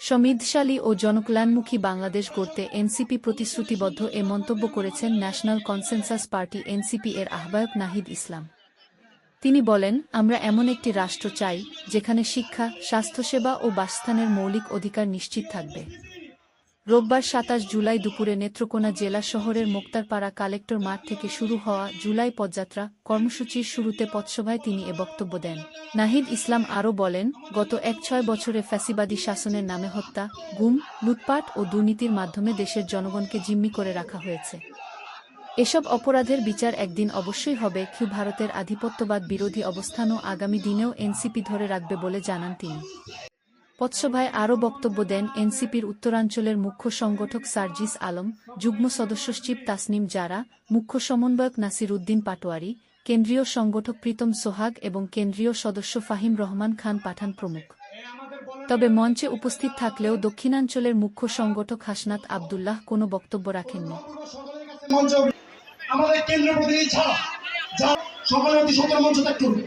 সমৃদ্ধশালী ও জনকল্যাণমুখী বাংলাদেশ গড়তে এনসিপি প্রতিশ্রুতিবদ্ধ এ মন্তব্য করেছেন ন্যাশনাল কনসেনসাস পার্টি এনসিপি এর আহ্বায়ক নাহিদ ইসলাম। তিনি বলেন, আমরা এমন একটি রাষ্ট্র চাই, যেখানে শিক্ষা, স্বাস্থ্যসেবা ও বাসস্থানের মৌলিক অধিকার নিশ্চিত থাকবে। রোববার সাতাশ জুলাই দুপুরে নেত্রকোনা জেলা শহরের মোক্তারপাড়া কালেক্টর মাঠ থেকে শুরু হওয়া জুলাই পদযাত্রা কর্মসূচির শুরুতে পথসভায় তিনি এ বক্তব্য দেন। নাহিদ ইসলাম আরও বলেন, গত এক ছয় বছরে ফ্যাসিবাদী শাসনের নামে হত্যা, গুম, লুটপাট ও দুর্নীতির মাধ্যমে দেশের জনগণকে জিম্মি করে রাখা হয়েছে। এসব অপরাধের বিচার একদিন অবশ্যই হবে, কিউ ভারতের আধিপত্যবাদ বিরোধী অবস্থানও আগামী দিনেও এনসিপি ধরে রাখবে বলে জানান তিনি। পথসভায় আরও বক্তব্য দেন এনসিপির উত্তরাঞ্চলের মুখ্য সংগঠক সার্জিস আলম, যুগ্ম সদস্যসচিব তাসনিম জারা, মুখ্য সমন্বয়ক নাসির উদ্দিন পাটোয়ারি, কেন্দ্রীয় সংগঠক প্রীতম সোহাগ এবং কেন্দ্রীয় সদস্য ফাহিম রহমান খান পাঠান প্রমুখ। তবে মঞ্চে উপস্থিত থাকলেও দক্ষিণাঞ্চলের মুখ্য সংগঠক হাসনাত আবদুল্লাহ কোনো বক্তব্য রাখেননি। আমাদের প্রতিনিধি ছাড়া অতি সতর মঞ্চ ত্যাগ করবে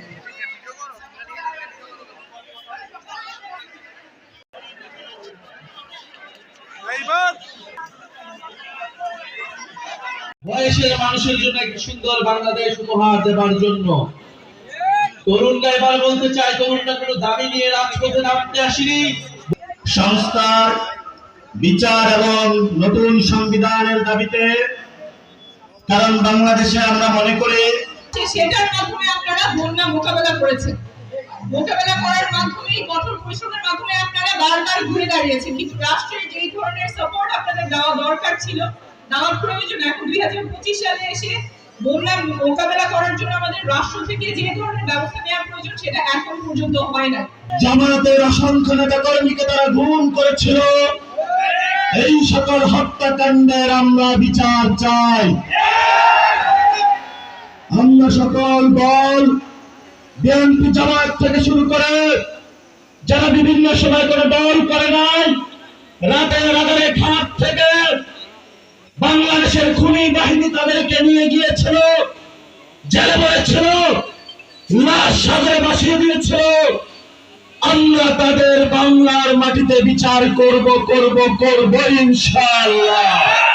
বয়সের মানুষের জন্য একটি সুন্দর বাংলাদেশ উপহার দেবার জন্য। তরুণরা এবার বলতে চাই তরুণরা কোনো দাবি নিয়ে রাজপথে নামতে আসেনি। সংস্কার বিচার এবং নতুন সংবিধানের দাবিতে কারণ বাংলাদেশে আমরা মনে করি সেটার মাধ্যমে আপনারা বন্যা মোকাবেলা করেছেন। মোকাবেলা করার মাধ্যমে কঠোর পরিশ্রমের মাধ্যমে আপনারা বারবার ঘুরে দাঁড়িয়েছেন। কিন্তু রাষ্ট্রের যেই ধরনের সাপোর্ট আপনাদের দেওয়া দরকার ছিল দেওয়ার প্রয়োজন। এখন দুই হাজার পঁচিশ সালে এসে বন্যা মোকাবেলা করার জন্য আমাদের রাষ্ট্র থেকে যে ধরনের ব্যবস্থা নেওয়া প্রয়োজন, সেটা এখন পর্যন্ত হয় না জামায়াতের অসংখ্য নেতা কর্মীকে তারা গুম করেছিল। এই সকল হত্যাকাণ্ডের আমরা বিচার চাই। আমরা সকল দল, বিএনপি জামায়াত থেকে শুরু করে যারা বিভিন্ন সময় করে দল করে নাই, রাতের রাতের ঘাট থেকে বাংলাদেশের খুনি বাহিনী তাদেরকে নিয়ে গিয়েছিল, জেলে বলেছিল লাশ বাসিয়ে দিয়েছিল। আমরা তাদের বাংলার মাটিতে বিচার করব করব করব, ইনশাআল্লাহ।